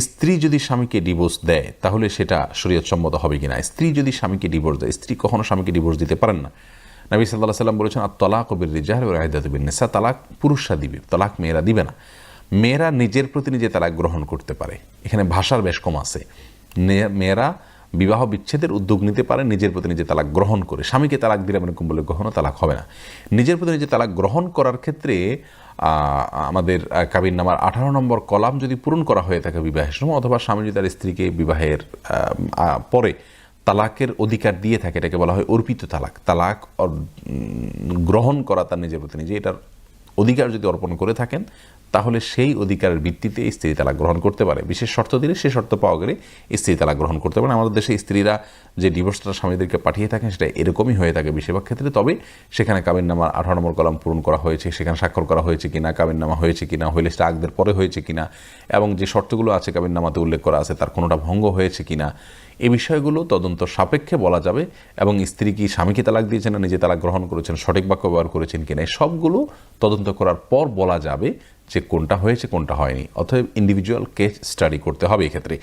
স্ত্রী যদি স্বামীকে ডিভোর্স দেয়, তাহলে সেটা শরীয়তসম্মত হবে কিনা? স্ত্রী যদি স্বামীকে ডিভোর্স দেয়, স্ত্রী কখনো স্বামীকে ডিভোর্স দিতে পারেন না। নবী সাল্লাহ সাল্লাম বলেছেন আর তলাক কবির রিজাহ রাহিদাতবিন নেশা তালাক পুরুষরা দিবে, তালাক মেয়েরা দিবে না। মেয়েরা নিজের প্রতি নিজে তালাক গ্রহণ করতে পারে। এখানে ভাষার বেশ কম আছে। মেয়েরা বিবাহ বিচ্ছেদের উদ্যোগ নিতে পারে, নিজের প্রতি নিজে তালাক গ্রহণ করে। স্বামীকে তালাক দিলে এরকম বলে কখনো তালাক হবে না। নিজের প্রতি নিজে তালাক গ্রহণ করার ক্ষেত্রে আমাদের কাবিন নামার আঠারো নম্বর কলাম যদি পূরণ করা হয়ে থাকে বিবাহের সময়, অথবা স্বামী যদি তার স্ত্রীকে বিবাহের পরে তালাকের অধিকার দিয়ে থাকে, এটাকে বলা হয় অর্পিত তালাক। তালাক গ্রহণ করা তার নিজের প্রতি নিজে, এটার অধিকার যদি অর্পণ করে থাকেন, তাহলে সেই অধিকারের ভিত্তিতে স্ত্রী তালাক গ্রহণ করতে পারে। বিশেষ শর্ত দিলে সে শর্ত পাওয়া গেলে স্ত্রী তালাক গ্রহণ করতে পারে আমাদের দেশে স্ত্রীরা যে ডিভোর্সটা স্বামীদেরকে পাঠিয়ে থাকেন, সেটা এরকমই হয়ে থাকে বেশিরভাগ ক্ষেত্রে। তবে সেখানে কাবিননামার আঠারো নম্বর কলাম পূরণ করা হয়েছে, সেখানে স্বাক্ষর করা হয়েছে কিনা, কাবিননামা হয়েছে কিনা, হইলে সেটা আগদের পরে হয়েছে কিনা, এবং যে শর্তগুলো আছে কাবিননামাতে উল্লেখ করা আছে, তার কোনোটা ভঙ্গ হয়েছে কিনা, এই বিষয়গুলো তদন্ত সাপেক্ষে বলা যাবে, এবং স্ত্রী কি স্বামীকে তালাক দিয়েছেন না নিজে তালাক গ্রহণ করেছেন, সঠিক বাক্য ব্যবহার করেছেন কিনা, এই সবগুলো তদন্ত করার পর বলা যাবে যে কোনটা হয়েছে, কোনটা হয়নি। অতএব ইন্ডিভিজুয়াল কেস স্টাডি করতে হবে এক্ষেত্রে।